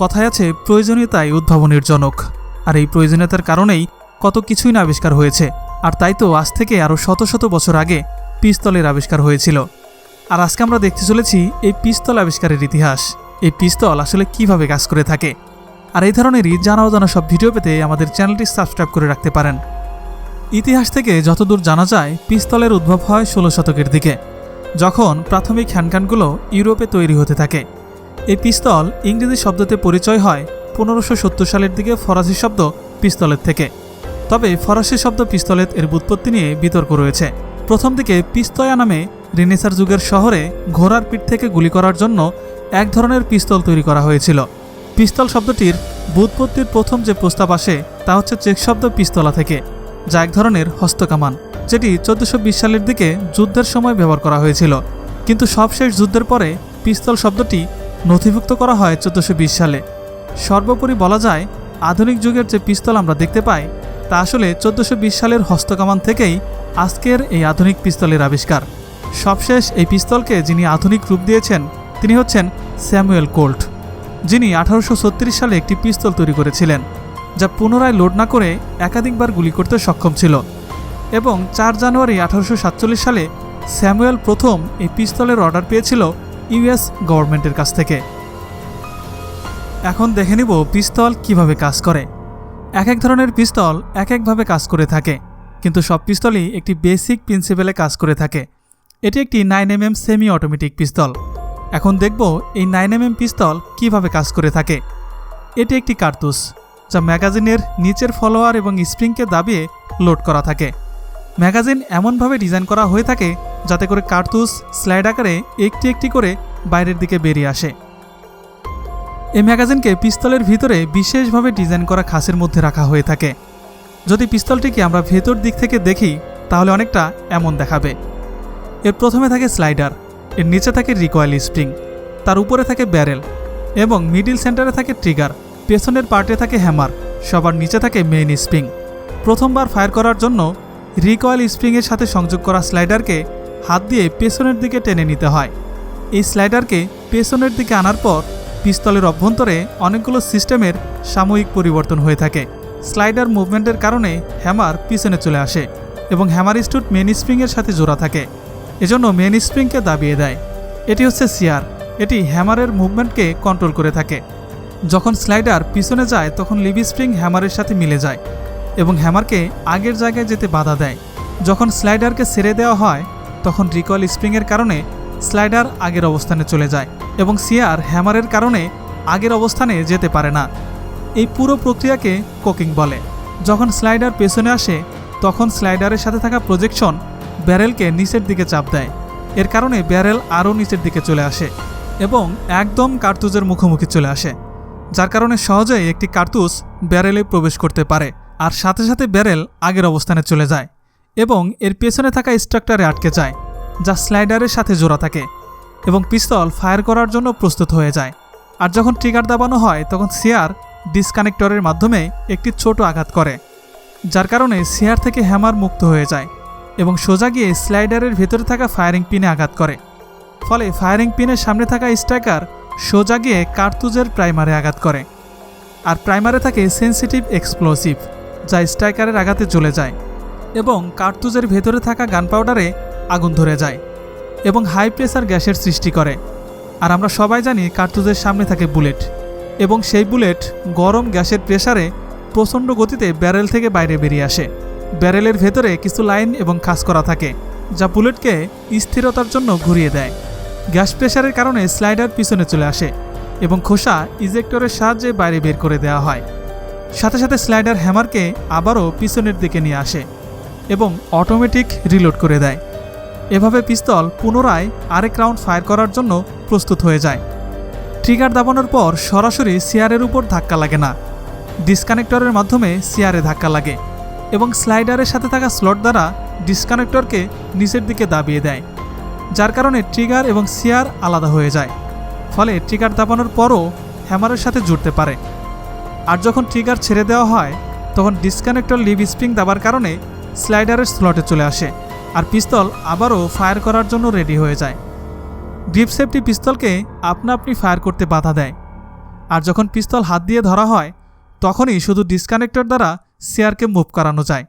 কথায় আছে, প্রয়োজনীয়তাই উদ্ভাবনের জনক। আর এই প্রয়োজনীয়তার কারণেই কত কিছুই না আবিষ্কার হয়েছে। আর তাই তো আজ থেকে আরও শত শত বছর আগে পিস্তলের আবিষ্কার হয়েছিল। আর আজকে আমরা দেখতে চলেছি এই পিস্তল আবিষ্কারের ইতিহাস। এই পিস্তল আসলে কীভাবে কাজ করে থাকে? আর এই ধরনেরই জানা অজানা সব ভিডিও পেতে আমাদের চ্যানেলটি সাবস্ক্রাইব করে রাখতে পারেন। ইতিহাস থেকে যতদূর জানা যায়, পিস্তলের উদ্ভব হয় ষোলো শতকের দিকে, যখন প্রাথমিক হ্যান্ডগানগুলো ইউরোপে তৈরি হতে থাকে। এই পিস্তল ইংরেজি শব্দতে পরিচয় হয় পনেরোশো সত্তর সালের দিকে ফরাসি শব্দ পিস্তলের থেকে। তবে ফরাসি শব্দ পিস্তলেত এর বুৎপত্তি নিয়ে বিতর্ক রয়েছে। প্রথম দিকে পিস্তয়া নামে রেনেসার যুগের শহরে ঘোড়ার পিঠ থেকে গুলি করার জন্য এক ধরনের পিস্তল তৈরি করা হয়েছিল। পিস্তল শব্দটির বুৎপত্তির প্রথম যে প্রস্তাব আসে তা হচ্ছে চেক শব্দ পিস্তলা থেকে, যা এক ধরনের হস্তকামান, যেটি চোদ্দশো সালের দিকে যুদ্ধের সময় ব্যবহার করা হয়েছিল। কিন্তু সবশেষ যুদ্ধের পরে পিস্তল শব্দটি নথিভুক্ত করা হয় চোদ্দশো সালে। সর্বোপরি বলা যায়, আধুনিক যুগের যে পিস্তল আমরা দেখতে পাই, তা আসলে চোদ্দশো সালের হস্তকামান থেকেই আজকের এই আধুনিক পিস্তলের আবিষ্কার। সবশেষ এই পিস্তলকে যিনি আধুনিক রূপ দিয়েছেন, তিনি হচ্ছেন স্যামুয়েল কোল্ট, যিনি আঠারোশো সালে একটি পিস্তল তৈরি করেছিলেন, যা পুনরায় লোড না করে একাধিকবার গুলি করতে সক্ষম ছিল। এবং চার জানুয়ারি আঠারোশো সাতচল্লিশ সালে স্যামুয়েল প্রথম এই পিস্তলের অর্ডার পেয়েছিল ইউএস গভর্নমেন্টের কাছ থেকে। এখন দেখে নিব পিস্তল কীভাবে কাজ করে। এক এক ধরনের পিস্তল এক একভাবে কাজ করে থাকে, কিন্তু সব পিস্তলই একটি বেসিক প্রিন্সিপালে কাজ করে থাকে। এটি একটি nine M M semi automatic pistol. এখন দেখব এই নাইন এম এম পিস্তল কীভাবে কাজ করে থাকে। এটি একটি কার্তুস, যা ম্যাগাজিনের নিচের ফলোয়ার এবং স্প্রিংকে দাবিয়ে লোড করা থাকে। ম্যাগাজিন এমনভাবে ডিজাইন করা হয়ে থাকে যাতে করে কার্তুস, স্লাইড আকারে একটি একটি করে বাইরের দিকে বেরিয়ে আসে। এই ম্যাগাজিনকে পিস্তলের ভিতরে বিশেষভাবে ডিজাইন করা খাসের মধ্যে রাখা হয়ে থাকে। যদি পিস্তলটিকে আমরা ভেতর দিক থেকে দেখি, তাহলে অনেকটা এমন দেখাবে। এর প্রথমে থাকে স্লাইডার, এর নিচে থাকে রিকয়েল স্প্রিং, তার উপরে থাকে ব্যারেল এবং মিডিল সেন্টারে থাকে ট্রিগার, পেছনের পার্টে থাকে হ্যামার, সবার নিচে থাকে মেইন স্প্রিং। প্রথমবার ফায়ার করার জন্য রিকয়েল স্প্রিংয়ের সাথে সংযোগ করা স্লাইডারকে হাত দিয়ে পেছনের দিকে টেনে নিতে হয়। এই স্লাইডারকে পেছনের দিকে আনার পর পিস্তলের অভ্যন্তরে অনেকগুলো সিস্টেমের সাময়িক পরিবর্তন হয়ে থাকে। স্লাইডার মুভমেন্টের কারণে হ্যামার পিছনে চলে আসে এবং হ্যামার স্টুট মেন স্প্রিংয়ের সাথে জোড়া থাকে। এজন্য মেন স্প্রিংকে দাবিয়ে দেয়। এটি হচ্ছে সিয়ার এটি হ্যামারের মুভমেন্টকে কন্ট্রোল করে থাকে। যখন স্লাইডার পিছনে যায়, তখন লিভি স্প্রিং হ্যামারের সাথে মিলে যায়। এবং হ্যামারকে আগের জায়গায় যেতে বাধা দেয়। যখন স্লাইডারকে ছেড়ে দেওয়া হয়, তখন রিকল স্প্রিংয়ের কারণে স্লাইডার আগের অবস্থানে চলে যায় এবং সিয়ার হ্যামারের কারণে আগের অবস্থানে যেতে পারে না। এই পুরো প্রক্রিয়াকে কোকিং বলে। যখন স্লাইডার পেছনে আসে, তখন স্লাইডারের সাথে থাকা প্রজেকশন ব্যারেলকে নিচের দিকে চাপ দেয়। এর কারণে ব্যারেল আরও নিচের দিকে চলে আসে এবং একদম কার্তুজের মুখোমুখি চলে আসে, যার কারণে সহজেই একটি কার্তুস ব্যারেলে প্রবেশ করতে পারে। আর সাথে সাথে ব্যারেল আগের অবস্থানে চলে যায় এবং এর পেছনে থাকা স্ট্রাকচারে আটকে যায়, যা স্লাইডারের সাথে জোড়া থাকে এবং পিস্তল ফায়ার করার জন্য প্রস্তুত হয়ে যায়। আর যখন ট্রিগার দাবানো হয়, তখন সিয়ার ডিসকানেক্টরের মাধ্যমে একটি ছোট আঘাত করে, যার কারণে সিয়ার থেকে হ্যামার মুক্ত হয়ে যায় এবং সোজা গিয়ে স্লাইডারের ভেতরে থাকা ফায়ারিং পিনে আঘাত করে। ফলে ফায়ারিং পিনের সামনে থাকা স্ট্রাইকার সোজা গিয়ে কার্তুজের প্রাইমারে আঘাত করে, আর প্রাইমারে থাকে সেন্সিটিভ এক্সপ্লোসিভ। যা স্ট্রাইকারের আঘাতে চলে যায় এবং কার্তুজের ভেতরে থাকা গান পাউডারে আগুন ধরে যায় এবং হাই প্রেসার গ্যাসের সৃষ্টি করে। আর আমরা সবাই জানি কার্তুজের সামনে থাকে বুলেট এবং সেই বুলেট গরম গ্যাসের প্রেসারে প্রচণ্ড গতিতে ব্যারেল থেকে বাইরে বেরিয়ে আসে। ব্যারেলের ভেতরে কিছু লাইন এবং খাস করা থাকে, যা বুলেটকে স্থিরতার জন্য ঘুরিয়ে দেয়। গ্যাস প্রেসারের কারণে স্লাইডার পিছনে চলে আসে এবং খোসা ইজেক্টরের সাহায্যে বাইরে বের করে দেওয়া হয়। সাথে সাথে স্লাইডার হ্যামারকে আবারও পিছনের দিকে নিয়ে আসে এবং অটোমেটিক রিলোড করে দেয়। এভাবে পিস্তল পুনরায় আরেক রাউন্ড ফায়ার করার জন্য প্রস্তুত হয়ে যায়। ট্রিগার দাবানোর পর সরাসরি সিয়ারের উপর ধাক্কা লাগে না। ডিসকানেক্টরের মাধ্যমে সিয়ারে ধাক্কা লাগে এবং স্লাইডারের সাথে থাকা স্লট দ্বারা ডিসকানেক্টরকে নিচের দিকে দাবিয়ে দেয়, যার কারণে ট্রিগার এবং সিয়ার আলাদা হয়ে যায়। ফলে ট্রিগার দাবানোর পরও হ্যামারের সাথে জুড়তে পারে। আর যখন ট্রিগার ছেড়ে দেওয়া হয়, তখন ডিসকানেক্টর লিভ স্প্রিং দাবার কারণে স্লাইডারের স্লটে চলে আসে আর পিস্তল আবারও ফায়ার করার জন্য রেডি হয়ে যায়। গ্রিপ সেফটি পিস্তলকে আপনা আপনি ফায়ার করতে বাধা দেয়। আর যখন পিস্তল হাত দিয়ে ধরা হয়, তখনই শুধু ডিসকানেক্টর দ্বারা সিআরকে মুভ করানো যায়।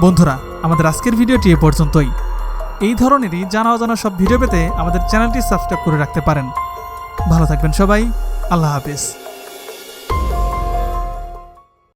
বন্ধুরা, আমাদের আজকের ভিডিওটি এ পর্যন্তই। এই ধরনেরই জানা অজানা সব ভিডিও পেতে আমাদের চ্যানেলটি সাবস্ক্রাইব করে রাখতে পারেন। ভালো থাকবেন সবাই। আল্লাহ হাফিজ।